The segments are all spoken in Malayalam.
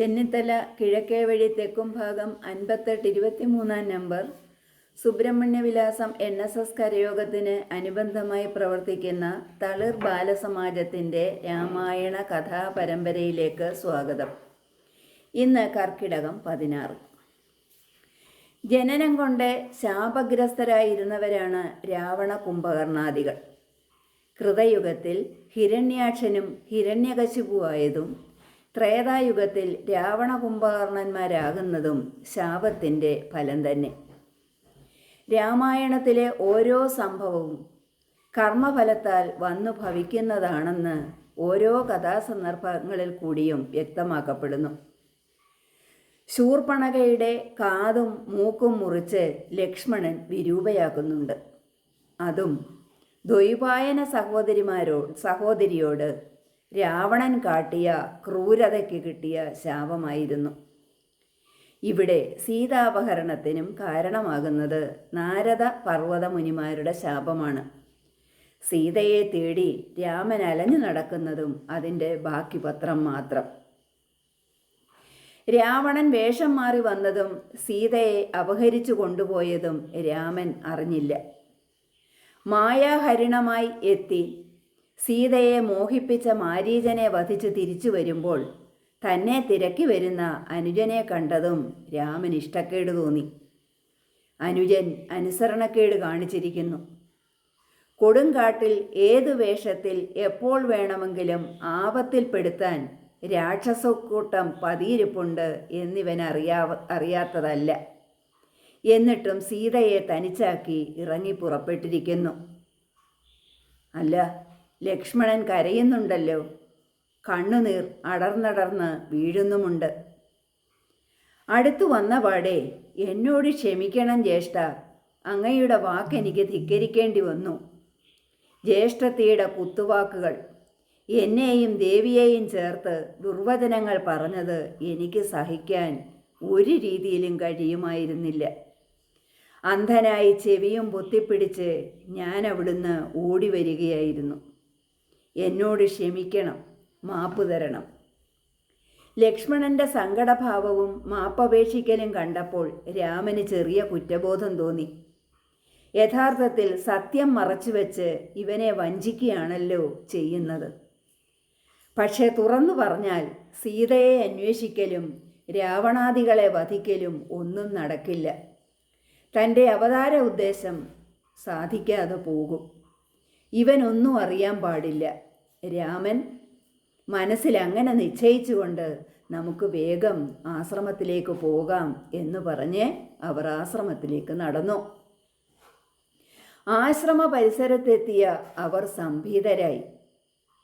ചെന്നിത്തല കിഴക്കേ വഴി തെക്കും ഭാഗം അൻപത്തെട്ട് ഇരുപത്തിമൂന്നാം number Subrahmanyavilasam N S S കരയോഗത്തിന് അനുബന്ധമായി പ്രവർത്തിക്കുന്ന തളിർ ബാലസമാജത്തിന്റെ രാമായണ കഥാപരമ്പരയിലേക്ക് സ്വാഗതം. ഇന്ന് കർക്കിടകം പതിനാറ്. ജനനം കൊണ്ട് ശാപഗ്രസ്തരായിരുന്നവരാണ് രാവണ കുംഭകർണാദികൾ. കൃതയുഗത്തിൽ ഹിരണ്യാക്ഷനും ഹിരണ്യകശിപുവായതും ത്രേതായുഗത്തിൽ രാവണ കുംഭകർണന്മാരാകുന്നതും ശാപത്തിന്റെ ഫലം തന്നെ. രാമായണത്തിലെ ഓരോ സംഭവവും കർമ്മഫലത്താൽ വന്നു ഭവിക്കുന്നതാണെന്ന് ഓരോ കഥാസന്ദർഭങ്ങളിൽ കൂടിയും വ്യക്തമാക്കപ്പെടുന്നു. ശൂർപ്പണകയുടെ കാതും മൂക്കും മുറിച്ച് ലക്ഷ്മണൻ വിരൂപയാക്കുന്നുണ്ട്. അതും ദ്വൈപായന സഹോദരിമാരോ സഹോദരിയോട് രാവണൻ കാട്ടിയ ക്രൂരതയ്ക്ക് കിട്ടിയ ശാപമായിരുന്നു. ഇവിടെ സീതാപഹരണത്തിനും കാരണമാകുന്നത് നാരദ പർവത മുനിമാരുടെ ശാപമാണ്. സീതയെ തേടി രാമൻ അലഞ്ഞു നടക്കുന്നതും അതിന്റെ ബാക്കി പത്രം മാത്രം. രാവണൻ വേഷം മാറി വന്നതും സീതയെ അപഹരിച്ചു കൊണ്ടുപോയതും രാമൻ അറിഞ്ഞില്ല. മായാഹരിണമായി എത്തി സീതയെ മോഹിപ്പിച്ച മാരീചനെ വധിച്ച് തിരിച്ചു വരുമ്പോൾ തന്നെ തിരക്കി വരുന്ന അനുജനെ കണ്ടതും രാമൻ ഇഷ്ടക്കേട് തോന്നി. അനുജൻ അനുസരണക്കേട് കാണിച്ചിരിക്കുന്നു. കൊടുങ്കാട്ടിൽ ഏതു വേഷത്തിൽ എപ്പോൾ വേണമെങ്കിലും ആപത്തിൽപ്പെടുത്താൻ രാക്ഷസക്കൂട്ടം പതിയിരിപ്പുണ്ട് എന്നിവൻ അറിയാവ അറിയാത്തതല്ല. എന്നിട്ടും സീതയെ തനിച്ചാക്കി ഇറങ്ങി പുറപ്പെട്ടിരിക്കുന്നു. അല്ല ലക്ഷ്മണൻ കരയുന്നുണ്ടല്ലോ. കണ്ണുനീർ അടർന്നടർന്ന് വീഴുന്നുമുണ്ട്. അടുത്തു വന്നപാടെ എന്നോട് ക്ഷമിക്കണം ജ്യേഷ്ഠ. അങ്ങയുടെ വാക്കെനിക്ക് ധിക്കരിക്കേണ്ടി വന്നു. ജ്യേഷ്ഠത്തിയുടെ കുത്തുവാക്കുകൾ എന്നെയും ദേവിയെയും ചേർത്ത് ദുർവചനങ്ങൾ പറഞ്ഞത് എനിക്ക് സഹിക്കാൻ ഒരു രീതിയിലും കഴിയുമായിരുന്നില്ല. അന്ധനായി ചെവിയും പൊത്തിപ്പിടിച്ച് ഞാൻ അവിടുന്ന് ഓടി വരികയായിരുന്നു എന്നോട് ക്ഷമിക്കണം മാപ്പ് തരണം. ലക്ഷ്മണന്റെ സങ്കടഭാവവും മാപ്പപേക്ഷിക്കലും കണ്ടപ്പോൾ രാമന് ചെറിയ കുറ്റബോധം തോന്നി. യഥാർത്ഥത്തിൽ സത്യം മറച്ചുവെച്ച് ഇവനെ വഞ്ചിക്കുകയാണല്ലോ ചെയ്യുന്നത്. പക്ഷേ തുറന്നു പറഞ്ഞാൽ സീതയെ അന്വേഷിക്കലും രാവണാദികളെ വധിക്കലും ഒന്നും നടക്കില്ല. തന്റെ അവതാര ഉദ്ദേശം സാധിക്കാതെ പോകും. ഇവനൊന്നും അറിയാൻ പാടില്ല. രാമൻ മനസ്സിൽ അങ്ങനെ നിശ്ചയിച്ചുകൊണ്ട് നമുക്ക് വേഗം ആശ്രമത്തിലേക്ക് പോകാം എന്ന് പറഞ്ഞ് അവർ ആശ്രമത്തിലേക്ക് നടന്നു. ആശ്രമ പരിസരത്തെത്തിയ അവർ സംഭീതരായി.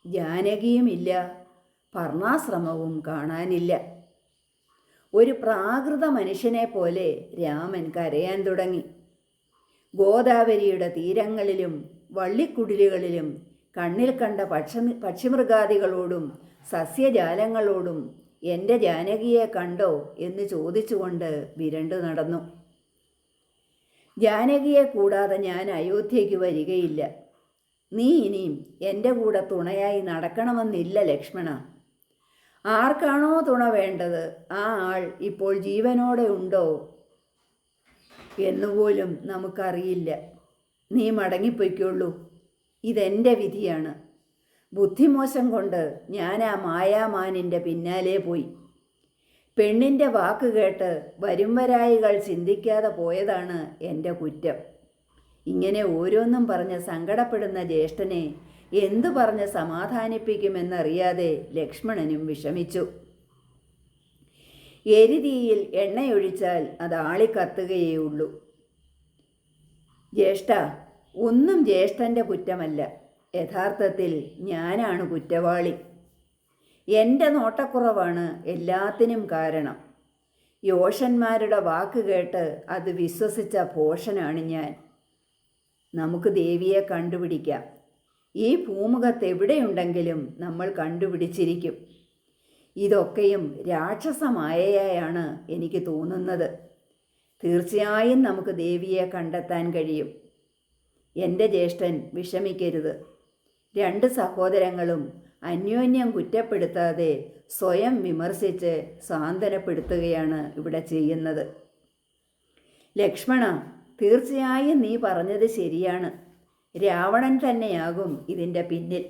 ജാനകിയുമില്ല പർണാശ്രമവും കാണാനില്ല. ഒരു പ്രാകൃത മനുഷ്യനെ പോലെ രാമൻ കരയാൻ തുടങ്ങി. ഗോദാവരിയുടെ തീരങ്ങളിലും വള്ളിക്കുടിലുകളിലും കണ്ണിൽ കണ്ട പക്ഷി പക്ഷിമൃഗാദികളോടും സസ്യജാലങ്ങളോടും എന്റെ ജാനകിയെ കണ്ടോ എന്ന് ചോദിച്ചുകൊണ്ട് വിരണ്ടു നടന്നു. ജാനകിയെ കൂടാതെ ഞാൻ അയോധ്യയ്ക്ക് വരികയില്ല. നീ ഇനിയും എന്റെ കൂടെ തുണയായി നടക്കണമെന്നില്ല ലക്ഷ്മണ. ആർക്കാണോ തുണ വേണ്ടത്? ആ ആൾ ഇപ്പോൾ ജീവനോടെ ഉണ്ടോ? എന്നുപോലും നമുക്കറിയില്ല. നീ മടങ്ങിപ്പൊയ്ക്കുള്ളൂ ഇതെന്റെ വിധിയാണ്. ബുദ്ധിമോശം കൊണ്ട് ഞാൻ ആ മായാമാനിന്റെ പിന്നാലെ പോയി. പെണ്ണിന്റെ വാക്ക് കേട്ട് വരുംവരായികൾ ചിന്തിക്കാതെ പോയതാണ് എന്റെ കുറ്റം. ഇങ്ങനെ ഓരോന്നും പറഞ്ഞ് സങ്കടപ്പെടുന്ന ജ്യേഷ്ഠനെ എന്തു പറഞ്ഞ് സമാധാനിപ്പിക്കുമെന്നറിയാതെ ലക്ഷ്മണനും വിഷമിച്ചു. എരിതീയിൽ എണ്ണയൊഴിച്ചാൽ അത് ആളിക്കത്തുകയേ ഉള്ളൂ ജ്യേഷ്ഠ ഒന്നും ജ്യേഷ്ഠന്റെ കുറ്റമല്ല. യഥാർത്ഥത്തിൽ ഞാനാണ് കുറ്റവാളി. എന്റെ നോട്ടക്കുറവാണ് എല്ലാത്തിനും കാരണം. യോഷന്മാരുടെ വാക്ക് കേട്ട് അത് വിശ്വസിച്ച ഭോഷനാണ് ഞാൻ. നമുക്ക് ദേവിയെ കണ്ടുപിടിക്കാം. ഈ ഭൂമുഖത്ത് എവിടെയുണ്ടെങ്കിലും നമ്മൾ കണ്ടുപിടിച്ചിരിക്കും. ഇതൊക്കെയും രാക്ഷസമായയാണ് എനിക്ക് തോന്നുന്നത്. തീർച്ചയായും നമുക്ക് ദേവിയെ കണ്ടെത്താൻ കഴിയും. എന്റെ ജ്യേഷ്ഠൻ വിഷമിക്കരുത്. രണ്ട് സഹോദരങ്ങളും അന്യോന്യം കുറ്റപ്പെടുത്താതെ സ്വയം വിമർശിച്ച് സാന്ത്വനപ്പെടുത്തുകയാണ് ഇവിടെ ചെയ്യുന്നത്. ലക്ഷ്മണ തീർച്ചയായും നീ പറഞ്ഞത് ശരിയാണ്. രാവണൻ തന്നെയാകും ഇതിന്റെ പിന്നിൽ.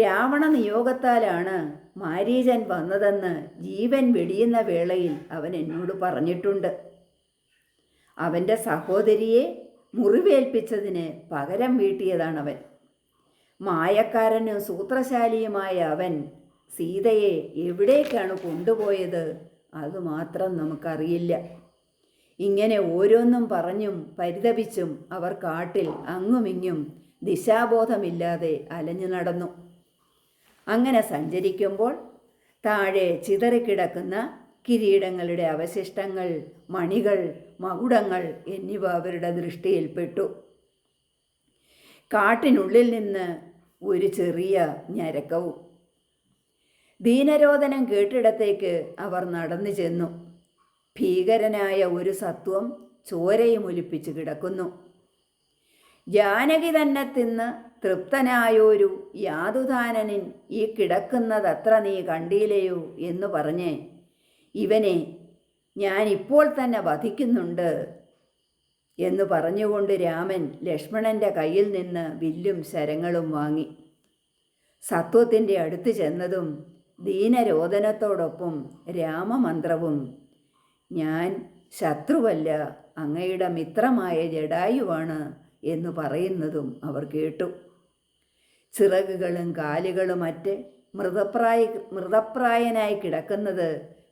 രാവണ നിയോഗത്താലാണ് മാരീചൻ വന്നതെന്ന് ജീവൻ വെടിയുന്ന വേളയിൽ അവൻ എന്നോട് പറഞ്ഞിട്ടുണ്ട്. അവന്റെ സഹോദരിയെ മുറിവേൽപ്പിച്ചതിന് പകരം വീട്ടിയതാണവൻ. മായക്കാരനും സൂത്രശാലിയുമായ അവൻ സീതയെ എവിടേക്കാണ് കൊണ്ടുപോയത് അതുമാത്രം നമുക്കറിയില്ല. ഇങ്ങനെ ഓരോന്നും പറഞ്ഞും പരിതപിച്ചും അവർ കാട്ടിൽ അങ്ങുമിങ്ങും ദിശാബോധമില്ലാതെ അലഞ്ഞു നടന്നു. അങ്ങനെ സഞ്ചരിക്കുമ്പോൾ താഴെ ചിതറിക്കിടക്കുന്ന കിരീടങ്ങളുടെ അവശിഷ്ടങ്ങൾ മണികൾ മകുടങ്ങൾ എന്നിവ അവരുടെ ദൃഷ്ടിയിൽപ്പെട്ടു. കാട്ടിനുള്ളിൽ നിന്ന് ഒരു ചെറിയ ഞരക്കവും. ദീനരോധനം കേട്ടിടത്തേക്ക് അവർ നടന്നു ചെന്നു. ഭീകരനായ ഒരു സത്വം ചോരയും ഒലിപ്പിച്ച് കിടക്കുന്നു. ജാനകി തന്നെ തിന്ന് തൃപ്തനായൊരു യാതുദാനനിൻ ഈ കിടക്കുന്നതത്ര നീ കണ്ടീലയോ എന്ന് പറഞ്ഞ് ഇവനെ ഞാൻ ഇപ്പോൾ തന്നെ വധിക്കുന്നുണ്ട് എന്ന് പറഞ്ഞുകൊണ്ട് രാമൻ ലക്ഷ്മണന്റെ കയ്യിൽ നിന്ന് വില്ലും ശരങ്ങളും വാങ്ങി. സത്വത്തിന്റെ അടുത്ത് ചെന്നതും ദീനരോധനത്തോടൊപ്പം രാമമന്ത്രവും ഞാൻ ശത്രുവല്ല അങ്ങയുടെ മിത്രമായ ജഡായുവാണ് എന്ന് പറയുന്നതും അവർ കേട്ടു. ചിറകുകളും കാലുകളും മറ്റ് മൃതപ്രായ മൃതപ്രായനായി കിടക്കുന്നത്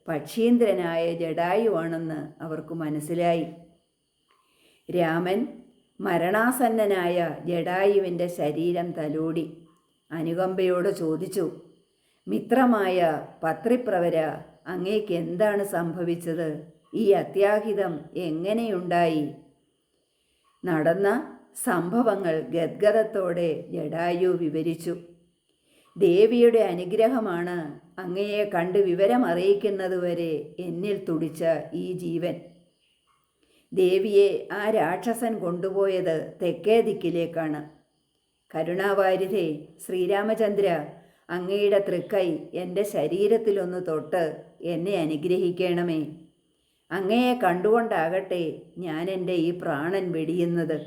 പക്ഷീന്ദ്രനായ ജഡായുവാണെന്ന് അവർക്ക് മനസ്സിലായി. രാമൻ മരണാസന്നനായ ജഡായുവിന്റെ ശരീരം തലോടി. അനുകമ്പയോട് ചോദിച്ചു മിത്രമായ പത്രിപ്രവര അങ്ങേക്ക് എന്താണ് സംഭവിച്ചത്? ഈ അത്യാഹിതം എങ്ങനെയുണ്ടായി? നടന്ന സംഭവങ്ങൾ ഗദ്ഗതത്തോടെ ജഡായു വിവരിച്ചു. ദേവിയുടെ അനുഗ്രഹമാണ് അങ്ങയെ കണ്ട് വിവരമറിയിക്കുന്നതുവരെ എന്നിൽ തുടിച്ച ഈ ജീവൻ. ദേവിയെ ആ രാക്ഷസൻ കൊണ്ടുപോയത് തെക്കേ ദിക്കിലേക്കാണ്. കരുണാവാരിധേ ശ്രീരാമചന്ദ്ര അങ്ങയുടെ തൃക്കൈ എന്റെ ശരീരത്തിലൊന്ന് തൊട്ട് എന്നെ അനുഗ്രഹിക്കണമേ. അങ്ങയെ കണ്ടുകൊണ്ടാകട്ടെ ഞാൻ എന്റെ ഈ പ്രാണൻ വെടിയുന്നത്.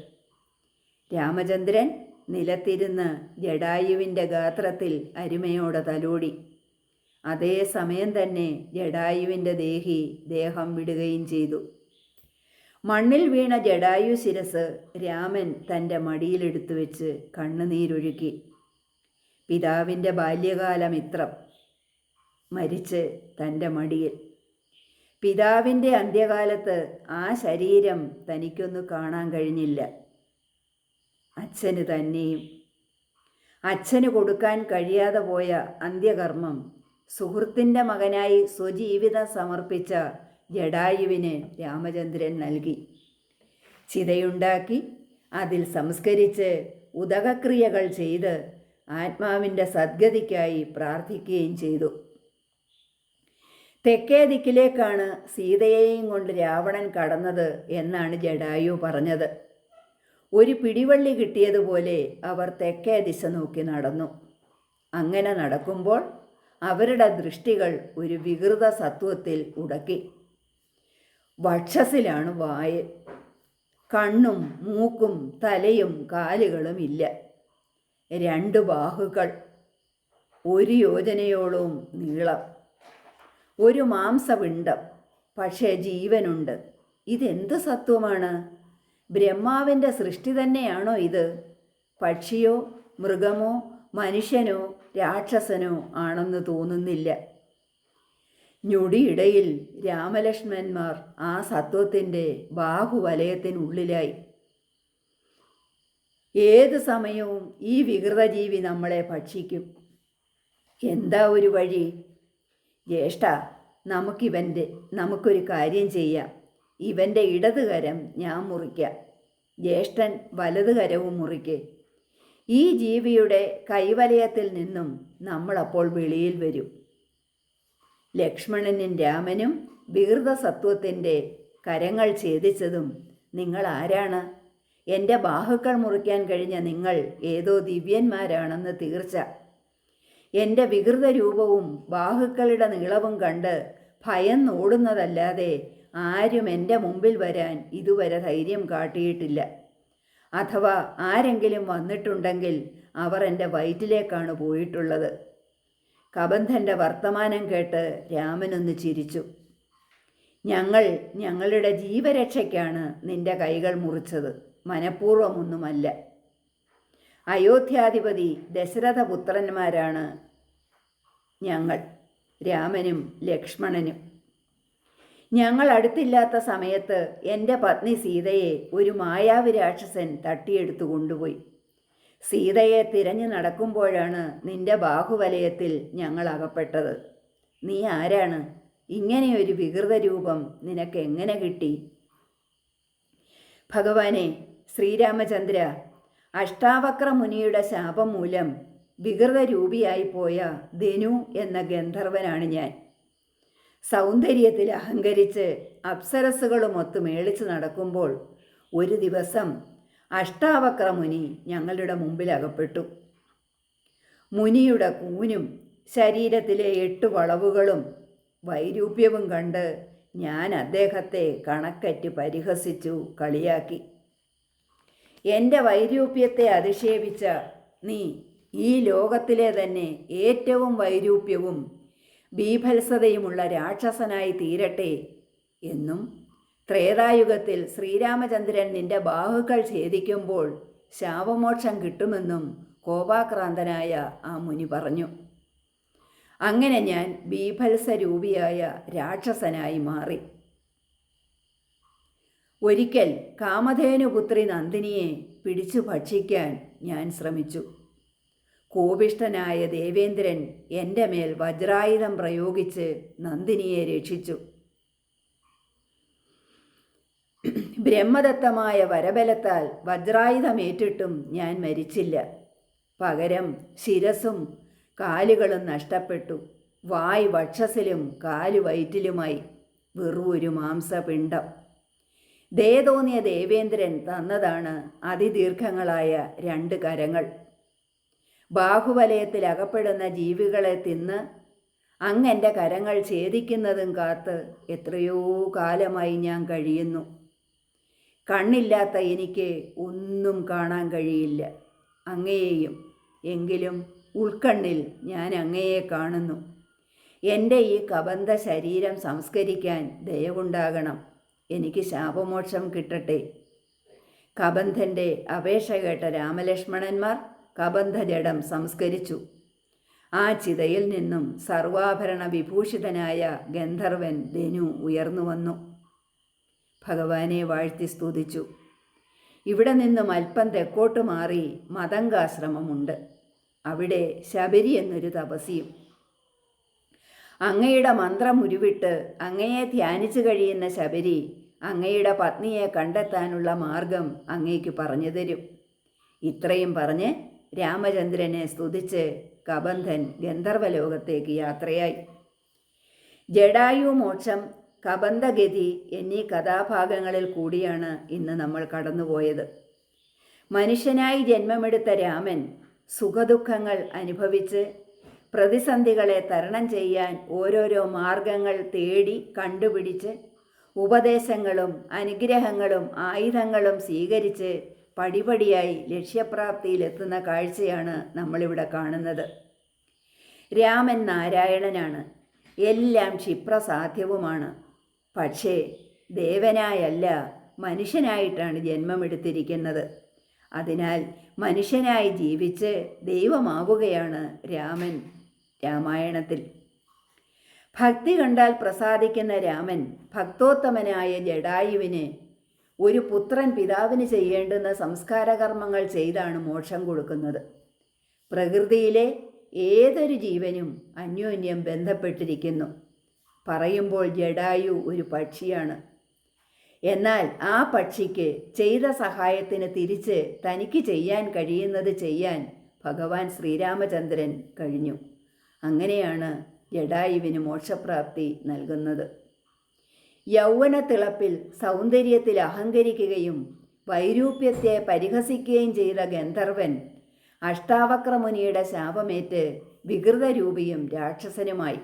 രാമചന്ദ്രൻ നിലത്തിരുന്ന് ജഡായുവിന്റെ ഗാത്രത്തിൽ അരുമയോടെ തലോടി. അതേ സമയം തന്നെ ജഡായുവിന്റെ ദേഹി ദേഹം വിടുകയും ചെയ്തു. മണ്ണിൽ വീണ ജഡായു ശിരസ് രാമൻ തന്റെ മടിയിലെടുത്തു വെച്ച് കണ്ണുനീരൊഴുക്കി. പിതാവിന്റെ ബാല്യകാലമിത്രം മരിച്ച് തന്റെ മടിയിൽ. പിതാവിന്റെ അന്ത്യകാലത്ത് ആ ശരീരം തനിക്കൊന്നു കാണാൻ കഴിഞ്ഞില്ല. അച്ഛന് തന്നെയും. അച്ഛന് കൊടുക്കാൻ കഴിയാതെ പോയ അന്ത്യകർമ്മം സുഹൃത്തിന്റെ മകനായി സ്വജീവിതം സമർപ്പിച്ച ജഡായുവിന് രാമചന്ദ്രൻ നൽകി. ചിതയുണ്ടാക്കി അതിൽ സംസ്കരിച്ച് ഉദകക്രിയകൾ ചെയ്ത് ആത്മാവിന്റെ സദ്ഗതിക്കായി പ്രാർത്ഥിക്കുകയും ചെയ്തു. തെക്കേ ദിക്കിലേക്കാണ് സീതയെയും കൊണ്ട് രാവണൻ കടന്നത് എന്നാണ് ജഡായു പറഞ്ഞത്. ഒരു പിടിവള്ളി കിട്ടിയതുപോലെ അവർ തെക്കേ ദിശ നോക്കി നടന്നു. അങ്ങനെ നടക്കുമ്പോൾ അവരുടെ ദൃഷ്ടികൾ ഒരു വികൃത സത്വത്തിൽ ഉടക്കി. വക്ഷസിലാണ് വായ്. കണ്ണും മൂക്കും തലയും കാലുകളും ഇല്ല. രണ്ട് ബാഹുകൾ ഒരു യോജനയോളവും നീളം. ഒരു മാംസപിണ്ഡം. പക്ഷേ ജീവനുണ്ട്. ഇതെന്ത് സത്വമാണ്? ബ്രഹ്മാവിന്റെ സൃഷ്ടി തന്നെയാണോ ഇത്? പക്ഷിയോ മൃഗമോ മനുഷ്യനോ രാക്ഷസനോ ആണെന്ന് തോന്നുന്നില്ല. ഞൊടിയിടയിൽ രാമലക്ഷ്മണന്മാർ ആ സത്വത്തിന്റെ ബാഹുവലയത്തിനുള്ളിലായി. ഏത് സമയവും ഈ വികൃതജീവി നമ്മളെ ഭക്ഷിക്കും. എന്താ ഒരു വഴി? ജ്യേഷ്ഠ നമുക്കിവന്റെ നമുക്കൊരു കാര്യം ചെയ്യാം. ഇവന്റെ ഇടതുകരം ഞാൻ മുറിക്ക. ജ്യേഷ്ഠൻ വലതുകരവും മുറിക്ക്. ഈ ജീവിയുടെ കൈവലയത്തിൽ നിന്നും നമ്മളപ്പോൾ വെളിയിൽ വരും. ലക്ഷ്മണനും രാമനും വികൃതസത്വത്തിന്റെ കരങ്ങൾ ഛേദിച്ചതും നിങ്ങൾ ആരാണ്? എന്റെ ബാഹുക്കൾ മുറിക്കാൻ കഴിഞ്ഞ നിങ്ങൾ ഏതോ ദിവ്യന്മാരാണെന്ന് തീർച്ച. എന്റെ വികൃത രൂപവും ബാഹുക്കളുടെ നീളവും കണ്ട് ഭയം ഓടുന്നതല്ലാതെ ആരും എന്റെ മുമ്പിൽ വരാൻ ഇതുവരെ ധൈര്യം കാട്ടിയിട്ടില്ല. അഥവാ ആരെങ്കിലും വന്നിട്ടുണ്ടെങ്കിൽ അവർ എന്റെ വയറ്റിലേക്കാണ് പോയിട്ടുള്ളത്. കബന്ധന്റെ വർത്തമാനം കേട്ട് രാമനൊന്ന് ചിരിച്ചു. ഞങ്ങൾ ഞങ്ങളുടെ ജീവരക്ഷയ്ക്കാണ് നിന്റെ കൈകൾ മുറിച്ചത്. മനഃപൂർവമൊന്നുമല്ല. അയോധ്യാധിപതി ദശരഥപുത്രന്മാരാണ് ഞങ്ങൾ. രാമനും ലക്ഷ്മണനും. ഞങ്ങൾ അടുത്തില്ലാത്ത സമയത്ത് എന്റെ പത്നി സീതയെ ഒരു മായാവി രാക്ഷസൻ തട്ടിയെടുത്തു കൊണ്ടുപോയി. സീതയെ തിരഞ്ഞു നടക്കുമ്പോഴാണ് നിന്റെ ബാഹുവലയത്തിൽ ഞങ്ങൾ അകപ്പെട്ടത്. നീ ആരാണ്? ഇങ്ങനെയൊരു വികൃത രൂപം നിനക്ക് എങ്ങനെ കിട്ടി? ഭഗവാനെ ശ്രീരാമചന്ദ്ര അഷ്ടാവക്ര മുനിയുടെ ശാപം മൂലം വികൃത രൂപിയായി പോയ ധനു എന്ന ഗന്ധർവനാണ് ഞാൻ. സൗന്ദര്യത്തിൽ അഹങ്കരിച്ച് അപ്സരസ്സുകളുമൊത്ത് മേളിച്ച് നടക്കുമ്പോൾ ഒരു ദിവസം അഷ്ടാവക്ര മുനി ഞങ്ങളുടെ മുമ്പിൽ അകപ്പെട്ടു. മുനിയുടെ കൂനും ശരീരത്തിലെ എട്ട് വളവുകളും വൈരൂപ്യവും കണ്ട് ഞാൻ അദ്ദേഹത്തെ കണക്കറ്റ് പരിഹസിച്ചു കളിയാക്കി. എന്റെ വൈരൂപ്യത്തെ അധിക്ഷേപിച്ച നീ ഈ ലോകത്തിലെ തന്നെ ഏറ്റവും വൈരൂപ്യവും ബീഭത്സതയുമുള്ള രാക്ഷസനായി തീരട്ടെ എന്നും ത്രേതായുഗത്തിൽ ശ്രീരാമചന്ദ്രൻ നിന്റെ ബാഹുക്കൾ ഛേദിക്കുമ്പോൾ ശാപമോക്ഷം കിട്ടുമെന്നും കോപാക്രാന്തനായ ആ മുനി പറഞ്ഞു. അങ്ങനെ ഞാൻ ബീഭത്സരൂപിയായ രാക്ഷസനായി മാറി. ഒരിക്കൽ കാമധേനുപുത്രി നന്ദിനിയെ പിടിച്ചു ഭക്ഷിക്കാൻ ഞാൻ ശ്രമിച്ചു. കോപിഷ്ഠനായ ദേവേന്ദ്രൻ എന്റെ മേൽ വജ്രായുധം പ്രയോഗിച്ച് നന്ദിനിയെ രക്ഷിച്ചു. ബ്രഹ്മദത്തമായ വരബലത്താൽ വജ്രായുധമേറ്റിട്ടും ഞാൻ മരിച്ചില്ല. പകരം ശിരസും കാലുകളും നഷ്ടപ്പെട്ടു. വായ് വക്ഷസിലും കാലു വയറ്റിലുമായി വെറും ഒരു മാംസപിണ്ഡം ദേതോന്നിയ ദേവേന്ദ്രൻ തന്നതാണ് അതിദീർഘങ്ങളായ രണ്ട് കരങ്ങൾ. ബാഹുവലയത്തിൽ അകപ്പെടുന്ന ജീവികളെ തിന്ന് അങ്ങെന്റെ കരങ്ങൾ ഛേദിക്കുന്നതും കാത്ത് എത്രയോ കാലമായി ഞാൻ കഴിയുന്നു. കണ്ണില്ലാത്ത എനിക്ക് ഒന്നും കാണാൻ കഴിയില്ല. അങ്ങയെയും എങ്കിലും ഉൾക്കണ്ണിൽ ഞാൻ അങ്ങയെ കാണുന്നു. എന്റെ ഈ കബന്ധ ശരീരം സംസ്കരിക്കാൻ ദയവുണ്ടാകണം. എനിക്ക് ശാപമോക്ഷം കിട്ടട്ടെ. കബന്ധന്റെ അപേക്ഷ കേട്ട രാമലക്ഷ്മണന്മാർ കബന്ധജടം സംസ്കരിച്ചു. ആ ചിതയിൽ നിന്നും സർവാഭരണ വിഭൂഷിതനായ ഗന്ധർവൻ ധനു ഉയർന്നു വന്നു. ഭഗവാനെ വാഴ്ത്തി സ്തുതിച്ചു. ഇവിടെ നിന്നും അല്പം തെക്കോട്ട് മാറി മതങ്കാശ്രമമുണ്ട് അവിടെ ശബരി എന്നൊരു തപസിയും അങ്ങയുടെ മന്ത്രം ഉരുവിട്ട് അങ്ങയെ ധ്യാനിച്ചു കഴിയുന്ന ശബരി അങ്ങയുടെ പത്നിയെ കണ്ടെത്താനുള്ള മാർഗം അങ്ങേക്ക് പറഞ്ഞു തരും. ഇത്രയും പറഞ്ഞ് രാമചന്ദ്രനെ സ്തുതിച്ച് കബന്ധൻ ഗന്ധർവലോകത്തേക്ക് യാത്രയായി. ജഡായു മോക്ഷം കബന്ധഗതി എന്നീ കഥാഭാഗങ്ങളിൽ കൂടിയാണ് ഇന്ന് നമ്മൾ കടന്നുപോയത്. മനുഷ്യനായി ജന്മമെടുത്ത രാമൻ സുഖദുഃഖങ്ങൾ അനുഭവിച്ച് പ്രതിസന്ധികളെ തരണം ചെയ്യാൻ ഓരോരോ മാർഗങ്ങൾ തേടി കണ്ടുപിടിച്ച് ഉപദേശങ്ങളും അനുഗ്രഹങ്ങളും ആയുധങ്ങളും സ്വീകരിച്ച് പടിപടിയായി ലക്ഷ്യപ്രാപ്തിയിലെത്തുന്ന കാഴ്ചയാണ് നമ്മളിവിടെ കാണുന്നത്. രാമൻ നാരായണനാണ്. എല്ലാം ക്ഷിപ്രസാധ്യവുമാണ്. പക്ഷേ ദേവനായല്ല മനുഷ്യനായിട്ടാണ് ജന്മമെടുത്തിരിക്കുന്നത്. അതിനാൽ മനുഷ്യനായി ജീവിച്ച് ദൈവമാവുകയാണ് രാമൻ രാമായണത്തിൽ. ഭക്തി കണ്ടാൽ പ്രസാദിക്കുന്ന രാമൻ ഭക്തോത്തമനായ ജഡായുവിന് ഒരു പുത്രൻ പിതാവിന് ചെയ്യേണ്ടുന്ന സംസ്കാരകർമ്മങ്ങൾ ചെയ്താണ് മോക്ഷം കൊടുക്കുന്നത്. പ്രകൃതിയിലെ ഏതൊരു ജീവനും അന്യോന്യം ബന്ധപ്പെട്ടിരിക്കുന്നു. പറയുമ്പോൾ ജഡായു ഒരു പക്ഷിയാണ്. എന്നാൽ ആ പക്ഷിക്ക് ചെയ്ത സഹായത്തിന് തിരിച്ച് തനിക്ക് ചെയ്യാൻ കഴിയുന്നത് ചെയ്യാൻ ഭഗവാൻ ശ്രീരാമചന്ദ്രൻ കഴിഞ്ഞു. അങ്ങനെയാണ് ജഡായുവിന് മോക്ഷപ്രാപ്തി നൽകുന്നത്. യൗവന തിളപ്പിൽ സൗന്ദര്യത്തിൽ അഹങ്കരിക്കുകയും വൈരൂപ്യത്തെ പരിഹസിക്കുകയും ചെയ്ത ഗന്ധർവൻ അഷ്ടാവക്രമുനിയുടെ ശാപമേറ്റ് വികൃതരൂപിയും രാക്ഷസനുമായി.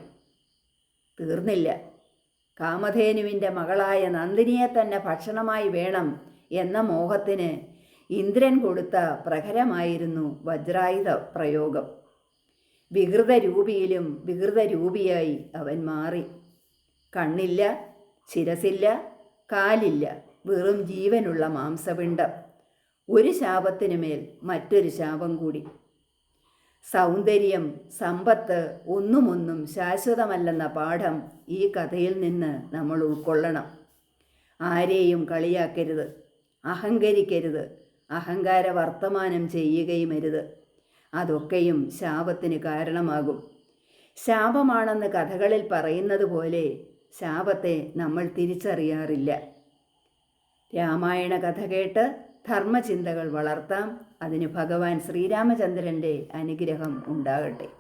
തീർന്നില്ല. കാമധേനുവിന്റെ മകളായ നന്ദിനിയെ തന്നെ ഭക്ഷണമായി വേണം എന്ന മോഹത്തിന് ഇന്ദ്രൻ കൊടുത്ത പ്രഹരമായിരുന്നു വജ്രായുധ പ്രയോഗം. വികൃതരൂപിയിലും വികൃതരൂപിയായി അവൻ മാറി. കണ്ണില്ല ശിരസില്ല കാലില്ല വെറും ജീവനുള്ള മാംസപിണ്ഡം. ഒരു ശാപത്തിനു മേൽ മറ്റൊരു ശാപം കൂടി. സൗന്ദര്യം സമ്പത്ത് ഒന്നുമൊന്നും ശാശ്വതമല്ലെന്ന പാഠം ഈ കഥയിൽ നിന്ന് നമ്മൾ ഉൾക്കൊള്ളണം. ആരെയും കളിയാക്കരുത് അഹങ്കരിക്കരുത് അഹങ്കാര വർത്തമാനം ചെയ്യുകയുമരുത്. അതൊക്കെയും ശാപത്തിന് കാരണമാകും. ശാപമാണെന്ന് കഥകളിൽ പറയുന്നത് പോലെ ശാപത്തെ നമ്മൾ തിരിച്ചറിയാറില്ല. രാമായണ കഥ കേട്ട് ധർമ്മചിന്തകൾ വളർത്താം. അതിന് ഭഗവാൻ ശ്രീരാമചന്ദ്രന്റെ അനുഗ്രഹം ഉണ്ടാകട്ടെ.